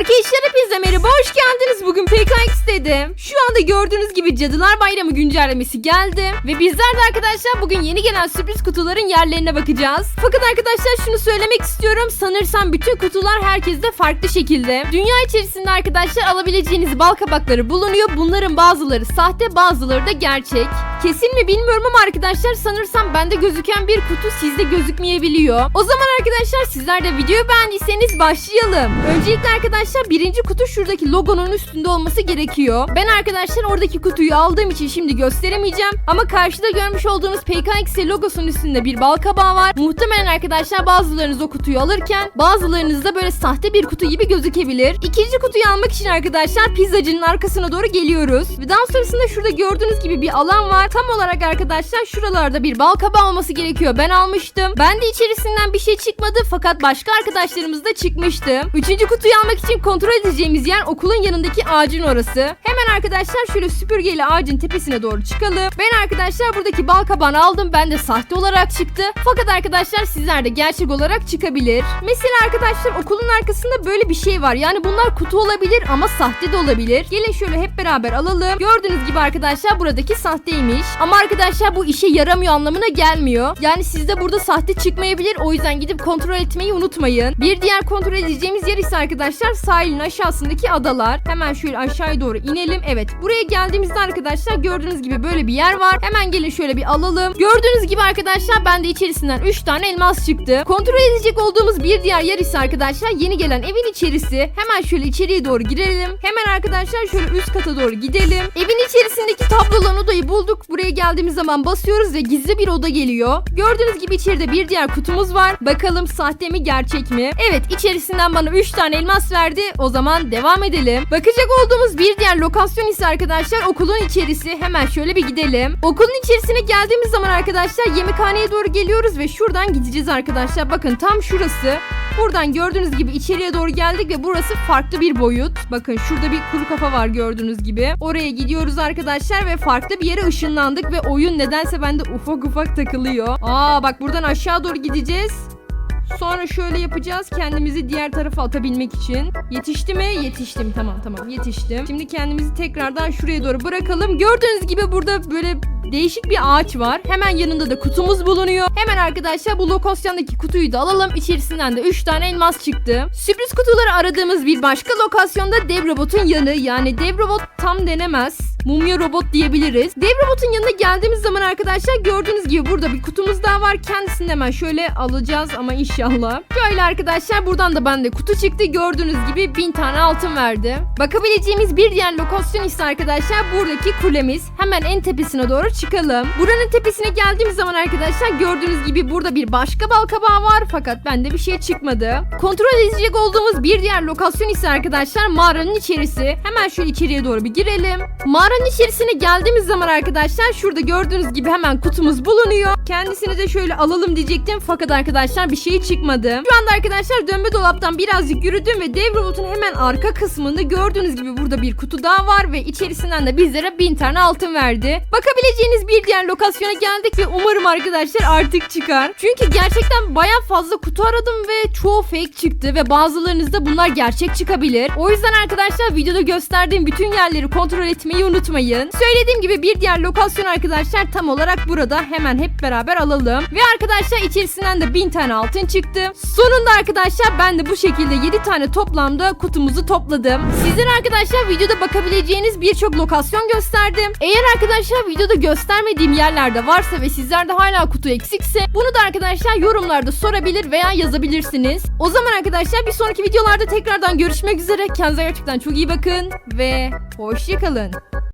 Arkadaşlar hepinize merhaba hoş geldiniz. Bugün PKX dedim. Şu anda gördüğünüz gibi Cadılar Bayramı güncellemesi geldi. Ve bizler de arkadaşlar bugün yeni gelen sürpriz kutuların yerlerine bakacağız. Fakat arkadaşlar şunu söylemek istiyorum. Sanırsam bütün kutular herkeste farklı şekilde. Dünya içerisinde arkadaşlar alabileceğiniz bal kabakları bulunuyor. Bunların bazıları sahte bazıları da gerçek. Kesin mi bilmiyorum ama arkadaşlar sanırsam bende gözüken bir kutu sizde gözükmeyebiliyor. O zaman arkadaşlar sizler de videoyu beğendiyseniz başlayalım. Öncelikle arkadaşlar birinci kutu şuradaki logonun üstünde olması gerekiyor. Ben arkadaşlar oradaki kutuyu aldığım için şimdi gösteremeyeceğim. Ama karşıda görmüş olduğunuz PKX logosunun üstünde bir bal kabağı var. Muhtemelen arkadaşlar bazılarınız o kutuyu alırken bazılarınız da böyle sahte bir kutu gibi gözükebilir. İkinci kutuyu almak için arkadaşlar pizzacının arkasına doğru geliyoruz. Ve daha sonrasında şurada gördüğünüz gibi bir alan var. Tam olarak arkadaşlar şuralarda bir bal kabağı olması gerekiyor. Ben almıştım. Ben de içerisinden bir şey çıkmadı fakat başka arkadaşlarımız da çıkmıştı. Üçüncü kutuyu almak için kontrol edeceğimiz yer okulun yanındaki ağacın orası. Hemen arkadaşlar şöyle süpürgeyle ağacın tepesine doğru çıkalım. Ben arkadaşlar buradaki bal kabağını aldım. Ben de sahte olarak çıktı. Fakat arkadaşlar sizler de gerçek olarak çıkabilir. Mesela arkadaşlar okulun arkasında böyle bir şey var. Yani bunlar kutu olabilir ama sahte de olabilir. Gelin şöyle hep beraber alalım. Gördüğünüz gibi arkadaşlar buradaki sahteymiş. Ama arkadaşlar bu işe yaramıyor anlamına gelmiyor. Yani sizde burada sahte çıkmayabilir. O yüzden gidip kontrol etmeyi unutmayın. Bir diğer kontrol edeceğimiz yer ise arkadaşlar sahilin aşağısındaki adalar. Hemen şöyle aşağıya doğru inelim. Evet buraya geldiğimizde arkadaşlar gördüğünüz gibi böyle bir yer var. Hemen gelin şöyle bir alalım. Gördüğünüz gibi arkadaşlar bende içerisinden 3 tane elmas çıktı. Kontrol edecek olduğumuz bir diğer yer ise arkadaşlar yeni gelen evin içerisi. Hemen şöyle içeriye doğru girelim. Hemen arkadaşlar şöyle üst kata doğru gidelim. Evin içerisindeki tablo olan odayı bulduk. Buraya geldiğimiz zaman basıyoruz ve gizli bir oda geliyor. Gördüğünüz gibi içeride bir diğer kutumuz var. Bakalım sahte mi gerçek mi? Evet içerisinden bana 3 tane elmas verdi. O zaman devam edelim. Bakacak olduğumuz bir diğer lokasyon ise arkadaşlar okulun içerisi. Hemen şöyle bir gidelim. Okulun içerisine geldiğimiz zaman arkadaşlar yemekhaneye doğru geliyoruz ve şuradan gideceğiz arkadaşlar. Bakın tam şurası. Buradan gördüğünüz gibi içeriye doğru geldik ve burası farklı bir boyut. Bakın şurada bir kuru kafa var gördüğünüz gibi. Oraya gidiyoruz arkadaşlar ve farklı bir yere ışınlandık ve oyun nedense bende ufak ufak takılıyor. Aa bak buradan aşağı doğru gideceğiz. Sonra şöyle yapacağız kendimizi diğer tarafa atabilmek için. Yetişti mi? Yetiştim. Tamam tamam yetiştim. Şimdi kendimizi tekrardan şuraya doğru bırakalım. Gördüğünüz gibi burada böyle değişik bir ağaç var. Hemen yanında da kutumuz bulunuyor. Hemen arkadaşlar bu lokasyondaki kutuyu da alalım. İçerisinden de 3 tane elmas çıktı. Sürpriz kutuları aradığımız bir başka lokasyonda dev robotun yanı. Yani dev robot tam denemez. Mumya robot diyebiliriz. Dev robotun yanına geldiğimiz zaman arkadaşlar gördüğünüz gibi burada bir kutumuz daha var. Kendisini hemen şöyle alacağız ama inşallah. Şöyle arkadaşlar buradan da bende kutu çıktı. Gördüğünüz gibi bin tane altın verdi. Bakabileceğimiz bir diğer lokasyon ise arkadaşlar buradaki kulemiz. Hemen en tepesine doğru çıkalım. Buranın tepesine geldiğimiz zaman arkadaşlar gördüğünüz gibi burada bir başka bal var. Fakat bende bir şey çıkmadı. Kontrol edecek olduğumuz bir diğer lokasyon ise arkadaşlar mağaranın içerisi. Hemen şöyle içeriye doğru bir girelim. Mağaranın içerisine geldiğimiz zaman arkadaşlar şurada gördüğünüz gibi hemen kutumuz bulunuyor. Kendisini de şöyle alalım diyecektim fakat arkadaşlar bir şey çıkmadı. Şu anda arkadaşlar dönme dolaptan birazcık yürüdüm ve dev robotun hemen arka kısmında gördüğünüz gibi burada bir kutu daha var ve içerisinden de bizlere bin tane altın verdi. Bakabileceğiniz bir diğer lokasyona geldik ve umarım arkadaşlar artık çıkar. Çünkü gerçekten baya fazla kutu aradım ve çoğu fake çıktı ve bazılarınızda bunlar gerçek çıkabilir. O yüzden arkadaşlar videoda gösterdiğim bütün yerleri kontrol etmeyi unutmayın. Söylediğim gibi bir diğer lokasyon arkadaşlar tam olarak burada. Hemen hep beraber alalım. Ve arkadaşlar içerisinden de 1000 tane altın çıktı. Sonunda arkadaşlar ben de bu şekilde 7 tane toplamda kutumuzu topladım. Sizlere arkadaşlar videoda bakabileceğiniz birçok lokasyon gösterdim. Eğer arkadaşlar videoda göstermediğim yerlerde varsa ve sizlerde hala kutu eksikse bunu da arkadaşlar yorumlarda sorabilir veya yazabilirsiniz. O zaman arkadaşlar bir sonraki videolarda tekrardan görüşmek üzere. Kendinize gerçekten çok iyi bakın ve hoşçakalın.